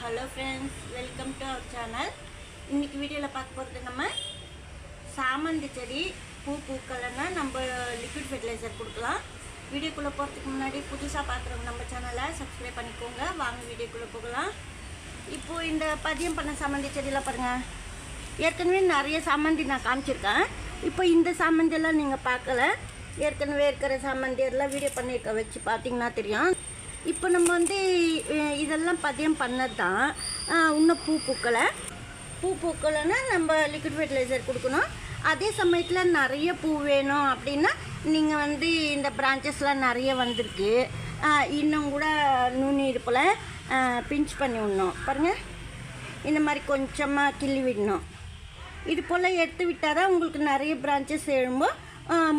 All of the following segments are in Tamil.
Hello friends welcome to our channel இன்னைக்கு வீடியோவில் பார்க்க போகிறது நம்ம சாமந்தி செடி பூ பூக்கலைன்னா நம்ம லிக்விட் ஃபெர்டிலைசர் கொடுக்கலாம். வீடியோக்குள்ளே போகிறதுக்கு முன்னாடி புதுசாக பார்க்குறவங்க நம்ம சேனலை சப்ஸ்கிரைப் பண்ணிக்கோங்க. வாங்க வீடியோக்குள்ளே போகலாம். இப்போது இந்த பதியம் பண்ண சாமந்தி செடியெலாம் பாருங்கள் ஏற்கனவே நிறைய சாமந்தி நான் காமிச்சிருக்கேன். இப்போ இந்த சாமந்தியெல்லாம் நீங்கள் பார்க்கல. ஏற்கனவே இருக்கிற சாமந்தி எல்லாம் வீடியோ பண்ணியிருக்க வச்சு பார்த்தீங்கன்னா தெரியும். இப்போ நம்ம வந்து இதெல்லாம் பதியம் பண்ணது தான் இன்னும் பூ பூக்கலை. பூ பூக்கலைன்னா நம்ம லிக்விட் ஃபெர்டிலைசர் கொடுக்கணும். அதே சமயத்தில் நிறைய பூ வேணும் அப்படின்னா நீங்கள் வந்து இந்த பிரான்ச்சஸ்லாம் நிறைய வந்திருக்கு. இன்னும் கூட நுனி போல் பிஞ்ச் பண்ணி விடணும். பாருங்கள் இந்த மாதிரி கொஞ்சமாக கிள்ளி விடணும். இது போல் எடுத்து விட்டால் தான் உங்களுக்கு நிறைய பிரான்ச்சஸ் எழும்போ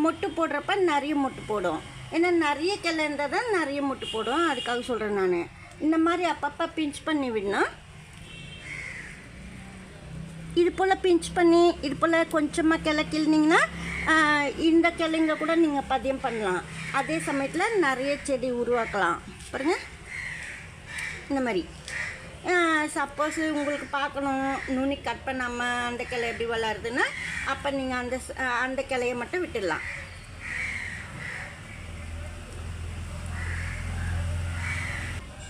மொட்டு போடுறப்ப நிறைய மொட்டு போடும். ஏன்னா நிறைய கிளை இருந்தால் தான் நிறைய முட்டு போடும். அதுக்காக சொல்கிறேன் நான். இந்த மாதிரி அப்பப்போ பிஞ்ச் பண்ணி விடணும் இது போல் பிஞ்ச் பண்ணி இது போல் கொஞ்சமாக கிளை கிள்னிங்கன்னா இந்த கிளைங்க கூட நீங்கள் பதியம் பண்ணலாம். அதே சமயத்தில் நிறைய செடி உருவாக்கலாம். பாருங்கள் இந்த மாதிரி. சப்போஸ் உங்களுக்கு பார்க்கணும் நுனி கட் பண்ணாமல் அந்த கிளை எப்படி வளருதுன்னா அப்போ நீங்கள் அந்த அந்த கிளையை மட்டும் விட்டுடலாம்.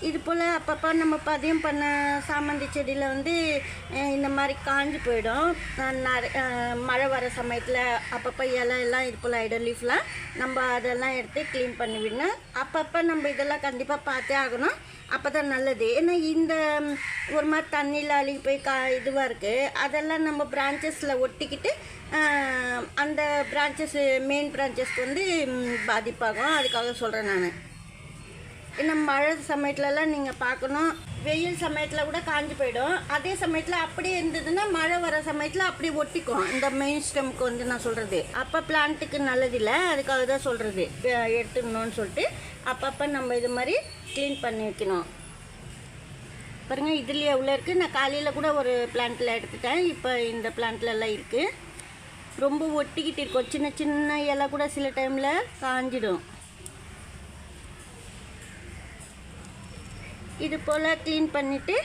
இது போல் அப்பப்போ நம்ம பதியம் பண்ண சாமந்தி செடியில் வந்து இந்த மாதிரி காஞ்சி போயிடும். நிறைய மழை வர சமயத்தில் அப்பப்போ இலை எல்லாம் இது போல் ஆகிடும் லீஃப்லாம் நம்ம அதெல்லாம் எடுத்து க்ளீன் பண்ணிவிடணும். அப்பப்போ நம்ம இதெல்லாம் கண்டிப்பாக பார்த்தே ஆகணும். அப்போ தான் நல்லது. ஏன்னா இந்த ஒரு மாதிரி தண்ணியில் அழுகி போய் கா இதுவாக இருக்குது அதெல்லாம் நம்ம பிரான்ச்சஸில் ஒட்டிக்கிட்டு அந்த பிரான்ச்சஸ் மெயின் பிரான்ச்சஸ்க்கு வந்து பாதிப்பாகும். அதுக்காக சொல்கிறேன் நான். இன்னும் மழை சமயத்துலலாம் நீங்கள் பார்க்கணும். வெயில் சமயத்தில் கூட காஞ்சு போயிடும். அதே சமயத்தில் அப்படியே இருந்ததுன்னா மழை வர சமயத்தில் அப்படியே ஒட்டிக்கும். இந்த மெயின் ஸ்டெம்க்கு வந்து நான் சொல்கிறது அப்போ பிளான்ட்டுக்கு நல்லதில்லை. அதுக்காக தான் சொல்கிறது எடுத்துக்கணும்னு சொல்லிட்டு அப்பப்போ நம்ம இது மாதிரி க்ளீன் பண்ணி வைக்கணும். பாருங்கள் இதுலேயே எவ்வளோ இருக்குது நான் காலையில் கூட ஒரு பிளான்ட்டில் எடுத்துட்டேன். இப்போ இந்த பிளான்ட்லலாம் இருக்குது ரொம்ப ஒட்டிக்கிட்டு இருக்கும். சின்ன சின்ன இலை கூட சில டைமில் காஞ்சிடும். இது போல் க்ளீன் பண்ணிவிட்டு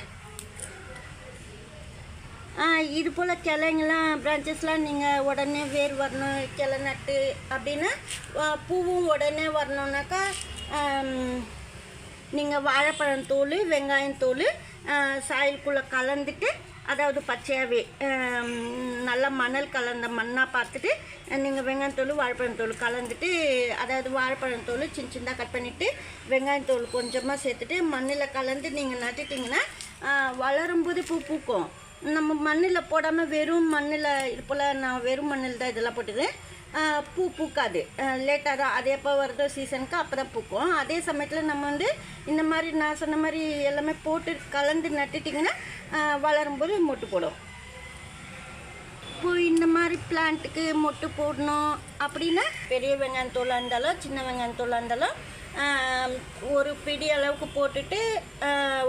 இது போல் கிளைங்கெல்லாம் பிரான்ச்சஸ்லாம் நீங்கள் உடனே வேர் வரணும் கிளை நட்டு அப்படின்னா பூவும் உடனே வரணுன்னாக்கா நீங்கள் வாழைப்பழம் தோல் வெங்காயம் தோல் சாயலுக்குள்ளே கலந்துட்டு அதாவது பச்சையாகவே நல்ல மணல் கலந்த மண்ணாக பார்த்துட்டு நீங்கள் வெங்காயத்தோல் வாழைப்பழத்தோல் கலந்துட்டு அதாவது வாழைப்பழத்தோல் சின்ன சின்னதாக கட் பண்ணிவிட்டு வெங்காயத்தோல் கொஞ்சமாக சேர்த்துட்டு மண்ணில் கலந்து நீங்கள் நட்டுட்டிங்கன்னா வளரும்போது பூ பூக்கும். நம்ம மண்ணில் போடாமல் வெறும் மண்ணில் இது போல் நான் வெறும் மண்ணில் தான் இதெல்லாம் போட்டுது. பூ பூக்காது. லேட்டாக தான். அது எப்போ வருதோ சீசனுக்கு அப்போ தான் பூக்கும். அதே சமயத்தில் நம்ம வந்து இந்த மாதிரி நான் சொன்ன மாதிரி எல்லாமே போட்டு கலந்து நட்டுட்டிங்கன்னா வளரும்போது மொட்டு போடும். இப்போ இந்த மாதிரி பிளான்ட்டுக்கு மொட்டு போடணும் அப்படின்னா பெரிய வெங்காயம் இருந்தாலும் சின்ன வெங்காயம் தோலாக இருந்தாலும் ஒரு பிடி அளவுக்கு போட்டுட்டு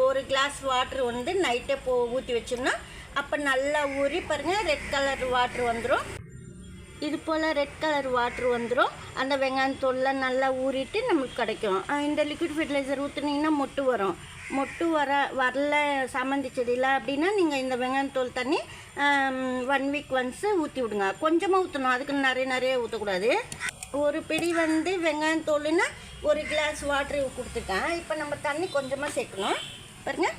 ஒரு கிளாஸ் வாட்ரு வந்து நைட்டே போ ஊற்றி வச்சோம்னா அப்போ நல்லா ஊறி பாருங்கள் ரெட் கலர் வாட்ரு வந்துடும் இது போல் ரெட் கலர் வாட்ரு வந்துடும் அந்த வெங்காயம் தோல்லாம் நல்லா ஊறிட்டு நமக்கு கிடைக்கும். இந்த லிக்விட் ஃபெர்டிலைசர் ஊற்றுனீங்கன்னா மொட்டு வரும். மொட்டு வர வரல சாமந்தி செடியில் அப்படின்னா நீங்கள் இந்த வெங்காயம் தோல் தண்ணி ஒன் வீக் ஒன்ஸு ஊற்றி விடுங்க. கொஞ்சமாக ஊற்றணும் அதுக்கு நிறைய நிறைய ஊற்றக்கூடாது ஒரு பிடி வந்து வெங்காயம் தோல்னா ஒரு கிளாஸ் வாட்ரு கொடுத்துட்டேன். இப்போ நம்ம தண்ணி கொஞ்சமாக சேர்க்கணும். பாருங்கள்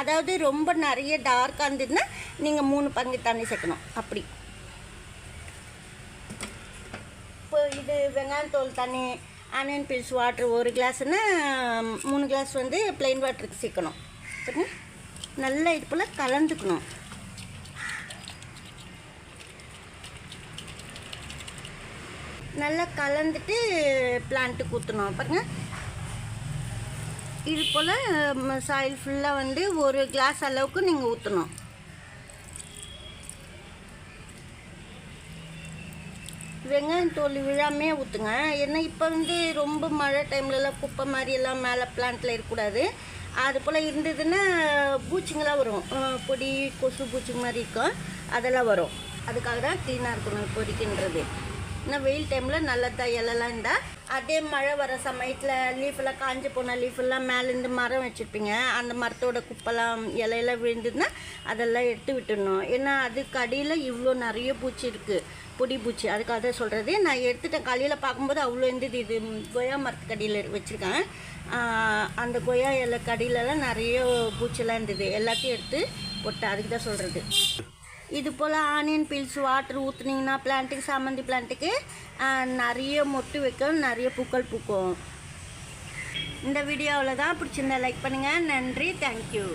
அதாவது ரொம்ப நிறைய டார்க்காக இருந்ததுன்னா நீங்கள் மூணு பங்கு தண்ணி சேர்க்கணும். அப்படி இப்போ இது தோல் தண்ணி ஆனியன் பீல்ஸ் வாட்டர் ஒரு கிளாஸ்னா மூணு கிளாஸ் வந்து ப்ளைன் வாட்டருக்கு சேர்க்கணும். நல்லா இது போல் கலந்துக்கணும். நல்லா கலந்துட்டு பிளான்ட்டு ஊற்றணும் பாருங்க. இது போல் சாயில் ஃபுல்லாக வந்து ஒரு கிளாஸ் அளவுக்கு நீங்கள் ஊற்றணும் வெங்காயம் தோல் விழாமே ஊற்றுங்க ஏன்னா இப்போ வந்து ரொம்ப மழை டைம்லலாம் குப்பை மாதிரி எல்லாம் மேலே பிளான்ட்டில் இருக்கக்கூடாது. அது போல் இருந்ததுன்னா பூச்சிங்கெல்லாம் வரும். பொடி கொசு பூச்சி மாதிரி இருக்கும். அதெல்லாம் வரும். அதுக்காக தான் க்ளீனாக இருக்கணும் பொறிக்கின்றது இன்னும் வெயில் டைமில் நல்லதா இலெல்லாம் இருந்தால் அதே மழை வர சமயத்தில் லீஃபெல்லாம் காஞ்சி போன லீஃபெல்லாம் மேலேருந்து மரம் வச்சுருப்பீங்க. அந்த மரத்தோட குப்பெல்லாம் இலையெல்லாம் விழுந்துதுன்னா அதெல்லாம் எடுத்து விட்டுடணும். ஏன்னா அதுக்கு அடியில் இவ்வளோ நிறைய பூச்சி இருக்குது பொடி பூச்சி. அதுக்காக தான் சொல்கிறது நான் எடுத்துட்டேன். காலையில் பார்க்கும்போது அவ்வளோ இருந்தது. இது கொய்யா மரத்துக்கு அடியில் வச்சுருக்கேன். அந்த கொய்யா இலை கடியிலலாம் நிறைய பூச்சிலாம் இருந்தது. எல்லாத்தையும் எடுத்து போட்டேன். அதுக்கு தான் சொல்கிறது இது போல் ஆனியன் பீல்ஸ் வாட்டர் ஊற்றுனீங்கன்னா பிளான்ட்டுக்கு சாமந்தி பிளான்ட்டுக்கு நிறைய மொட்டு வைக்கும் நிறைய பூக்கள் பூக்கும். இந்த வீடியோவில் தான் பிடிச்சிருந்தா லைக் பண்ணுங்கள் நன்றி. தேங்க்யூ